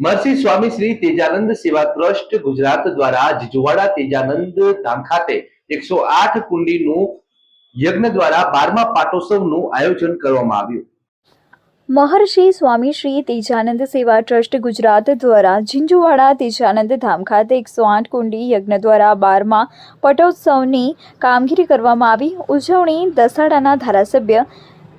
મરસી સ્વામી શ્રી તેજાનંદ સેવા ટ્રસ્ટ ગુજરાત દ્વારા જીજુવાડા તેજાનંદ ધામ ખાતે એકસો આઠ કુંડીનું યજ્ઞ દ્વારા બારમા પાટોત્સવનું આયોજન કરવામાં આવ્યું. મહર્ષિ સ્વામી શ્રી તેજાનંદ સેવા ટ્રસ્ટ ગુજરાત દ્વારા ઝીંઝુવાડા તેજાનંદ ધામ ખાતે એકસો આઠ કુંડી યજ્ઞ દ્વારા બારમા પટોત્સવની કામગીરી કરવામાં આવી. ઉજવણી દસાડાના ધારાસભ્ય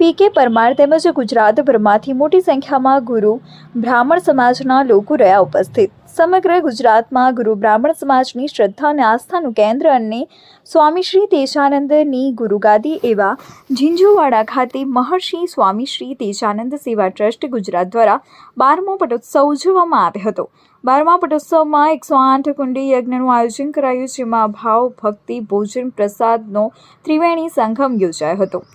પી કે પરમાર તેમજ ગુજરાતભરમાંથી મોટી સંખ્યામાં ગુરુ બ્રાહ્મણ સમાજના લોકો રહ્યા ઉપસ્થિત. સમગ્ર ગુજરાતમાં ગુરુ બ્રાહ્મણ સમાજની શ્રદ્ધા અને આસ્થાનું કેન્દ્ર અને સ્વામી શ્રી તેજાનંદની ગુરુગાદી એવા ઝીંઝુવાડા ખાતે મહર્ષિ સ્વામી શ્રી તેજાનંદ સેવા ટ્રસ્ટ ગુજરાત દ્વારા બારમો પટોત્સવ ઉજવવામાં આવ્યો હતો. બારમા પટોત્સવમાં એકસો આઠ કુંડી યજ્ઞનું આયોજન કરાયું, જેમાં ભાવ, ભક્તિ, ભોજન, પ્રસાદનો ત્રિવેણી સંગમ યોજાયો હતો.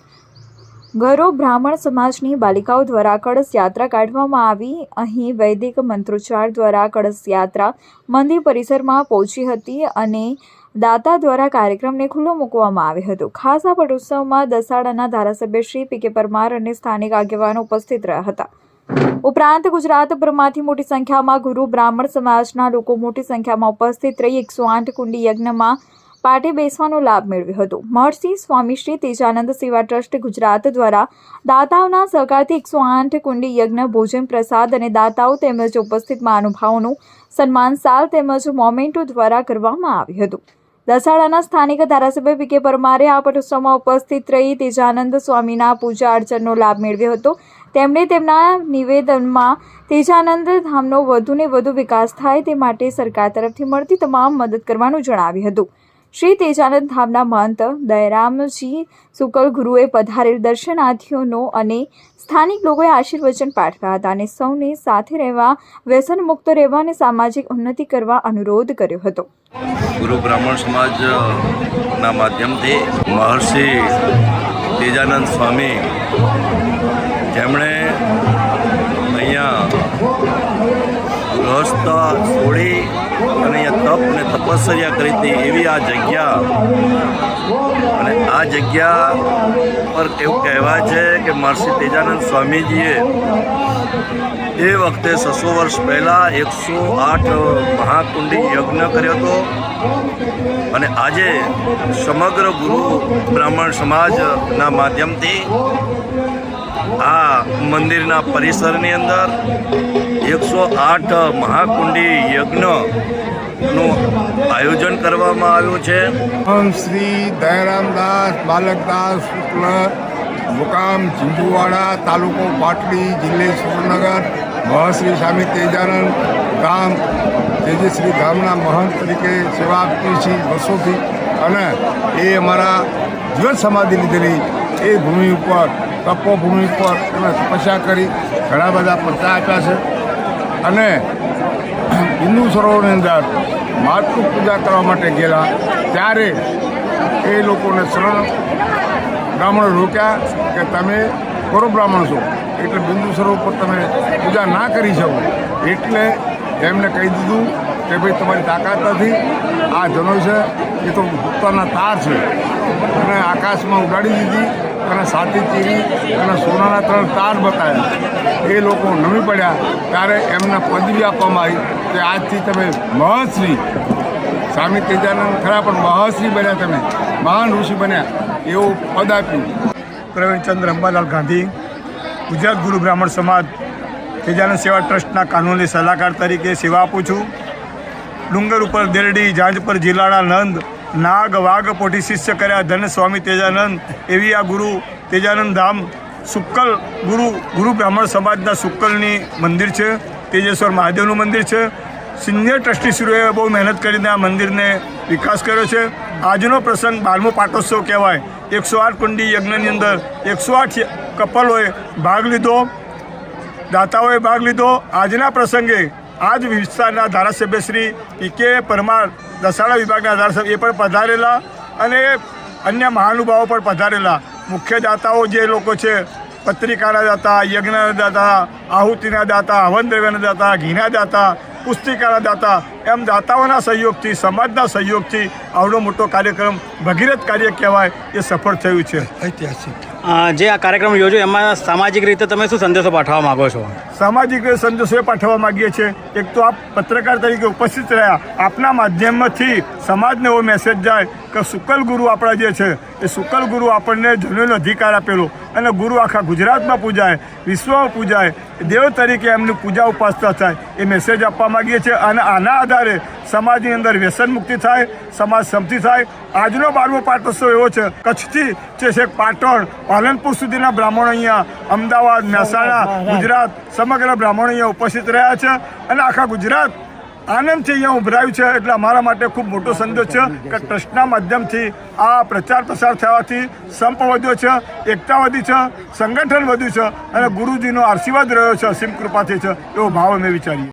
ઘરો બ્રાહ્મણ સમાજની બાલિકાઓ દ્વારા કળશ યાત્રા કાઢવામાં આવી. અહીં વૈદિક મંત્રોચ્ચાર દ્વારા કળશ યાત્રા મંદિર પરિસરમાં પહોંચી હતી અને દાતા દ્વારા કાર્યક્રમને ખુલ્લો મૂકવામાં આવ્યો હતો. ખાસ આ પટોત્સવમાં દસાડાના ધારાસભ્ય શ્રી પી કે પરમાર અને સ્થાનિક આગેવાનો ઉપસ્થિત રહ્યા હતા. ઉપરાંત ગુજરાતભરમાંથી મોટી સંખ્યામાં ગુરુ બ્રાહ્મણ સમાજના લોકો મોટી સંખ્યામાં ઉપસ્થિત રહી. એકસો આઠ કુંડી યજ્ઞમાં પાટે બેસવાનો લાભ મેળવ્યો હતો. મહર્ષિ સ્વામી શ્રી તેજાનંદ સેવા ટ્રસ્ટ ગુજરાત દ્વારા દાતાઓના સહકારથી એકસો આઠ કુંડી યજ્ઞ, ભોજન, પ્રસાદ અને દાતાઓ તેમજ ઉપસ્થિત મહાનુભાવોનું સન્માન સાલ તેમજ મોમેન્ટો દ્વારા કરવામાં આવ્યું હતું. દસાડાના સ્થાનિક ધારાસભ્ય પી કે પરમારે આ પટોત્સવમાં ઉપસ્થિત રહી તેજાનંદ સ્વામીના પૂજા અર્ચનનો લાભ મેળવ્યો હતો. તેમણે તેમના નિવેદનમાં તેજાનંદ ધામનો વધુને વધુ વિકાસ થાય તે માટે સરકાર તરફથી મળતી તમામ મદદ કરવાનું જણાવ્યું હતું. શ્રી તેજાનંદ ધામના મહંત દયરામજી શુકલ ગુરુએ પધારેલ દર્શનાર્થીઓનો અને સ્થાનિક લોકોએ આશીર્વચન પાઠવ્યા હતા અને સૌને સાથે રહેવા વ્યસન મુક્ત રહેવા અને સામાજિક ઉન્નતિ કરવા અનુરોધ કર્યો હતો. ગુરુ બ્રાહ્મણ સમાજના માધ્યમથી મહર્ષિ તેજાનંદ સ્વામી જેમણે અહીંયા ગૃહસ્થ છોડી અને તપ અને તપસ્યા કરી હતી એવી આ જગ્યા. અને આ જગ્યા પર એવું કહેવાય છે કે મહર્ષિ તેજાનંદ સ્વામીજીએ એ વખતે છસો વર્ષ પહેલાં એકસો આઠ મહાકુંડી યજ્ઞ કર્યો હતો. અને આજે સમગ્ર ગુરુ બ્રાહ્મણ સમાજના માધ્યમથી આ મંદિરના પરિસરની અંદર એકસો આઠ મહાકુંડી યજ્ઞનું આયોજન કરવામાં આવ્યું છે. શ્રી દયારામદાસ, બાલકદાસ, શુક્લ, મુકામ, ઝીંઝુવાડા, તાલુકો પાટડી, જિલ્લે સુરેન્દ્રનગર, મહાશ્રી સ્વામી તેજાનંદ ગામ તેજશ્રી ગામના મહંત તરીકે સેવા આપતી છીએ વર્ષોથી અને એ અમારા જીવન સમાધિ લીધેલી એ ભૂમિ ઉપર તપોભૂમિ ઉપર એમણે તપસ્યા કરી ઘણા બધા પત્તા આપ્યા છે. અને હિન્દુ સરોવરની અંદર માતૃ પૂજા કરવા માટે ગયેલા, ત્યારે એ લોકોને શરણ બ્રાહ્મણ રોક્યા કે તમે કરો બ્રાહ્મણ છો. એટલે બિંદુ સરોવર પર તમે પૂજા ના કરી શકો. એટલે એમને કહી દીધું કે ભાઈ તમારી તાકાત નથી આ ધનુષ છે, એ તો ઉત્તરના તાર છે. અને આકાશમાં ઉડાડી દીધી, અને સાથી ચીરી અને સોનાના ત્રણ તાર બતાવ્યા. એ લોકો નમી પડ્યા, ત્યારે એમને પદવી આપવામાં આવી કે આજથી તમે મહર્ષિ સ્વામી તેજાનંદ ખરા, પણ મહર્ષિ બન્યા તમે, મહાન ઋષિ બન્યા, એવું પદ આપ્યું. પ્રવીણચંદ્ર અંબાલાલ ગાંધી, ગુજરાત ગુરુ બ્રાહ્મણ સમાજ, તેજાનંદ સેવા ટ્રસ્ટના કાનૂની સલાહકાર તરીકે સેવા આપું છું. ડુંગર ઉપર દેરડી જાંજપર જિલ્લાના નંદ, નાગ, વાઘ પોટી શિષ્ય કર્યા ધન સ્વામી તેજાનંદ. એવી આ ગુરુ તેજાનંદ ધામ સુક્કલ ગુરુ ગુરુ બ્રાહ્મણ સમાજના સુક્કલની મંદિર છે. તેજેશ્વર મહાદેવનું મંદિર છે. સિનિયર ટ્રસ્ટીશ્રીઓએ બહુ મહેનત કરીને આ મંદિરને વિકાસ કર્યો છે. આજનો પ્રસંગ બારમો પાટોત્સવ કહેવાય. એકસો આઠ કુંડી યજ્ઞની અંદર એકસો આઠ કપલોએ ભાગ લીધો. દાતાઓએ ભાગ લીધો. આજના પ્રસંગે આજ વિસ્તારના ધારાસભ્ય શ્રી પી કે પરમાર દસાડા વિભાગના ધારાસભ્ય એ પણ પધારેલા અને અન્ય મહાનુભાવો પણ પધારેલા. મુખ્ય દાતાઓ જે લોકો છે, પત્રિકાના દાતા, યજ્ઞના દાતા, આહુતિના દાતા હવન દ્રવ્યના દાતા, ઘીના દાતા, પુસ્તિકાના દાતા, એમ દાતાઓના સહયોગથી, સમાજના સહયોગથી આવડો મોટો કાર્યક્રમ ભગીરથ કાર્ય કહેવાય એ સફળ થયું છે. ઐતિહાસિક. જે આ કાર્યક્રમ યોજો એમાં સામાજિક રીતે તમે શું સંદેશો પાઠવવા માગો છો? સામાજિક સંદેશો એ પાઠવવા માંગીએ છીએ. એક તો આપ પત્રકાર તરીકે ઉપસ્થિત રહ્યા. આપના માધ્યમથી સમાજને એવો મેસેજ જાય કે શુકલ ગુરુ આપણા જે છે, એ શુકલ ગુરુ આપણને જનોનો અધિકાર આપેલો અને ગુરુ આખા ગુજરાતમાં પૂજાય, વિશ્વમાં પૂજાય દેવ તરીકે એમની પૂજા ઉપાસના થાય, એ મેસેજ આપવા માંગીએ છીએ. અને આના આધારે સમાજની અંદર વ્યસન મુક્તિ થાય સમાજ સમતી થાય. આજનો બારમો પાટોત્સવ એવો છે કચ્છથી જે છે પાટણ પાલનપુર સુધીના બ્રાહ્મણો અહીંયા અમદાવાદ મહેસાણા ગુજરાત સમગ્ર બ્રાહ્મણો અહીંયા ઉપસ્થિત રહ્યા છે અને આખા ગુજરાત આનંદથી અહીંયા ઉભરાયું છે એટલે અમારા માટે ખૂબ મોટો સંદેશ છે કે ટ્રસ્ટના માધ્યમથી આ પ્રચાર પ્રસાર થવાથી સંપ વધ્યો છે એકતા વધી છે સંગઠન વધ્યું છે અને ગુરુજીનો આશીર્વાદ રહ્યો છે અસીમ કૃપાથી છે એવો ભાવ અમે વિચારીએ.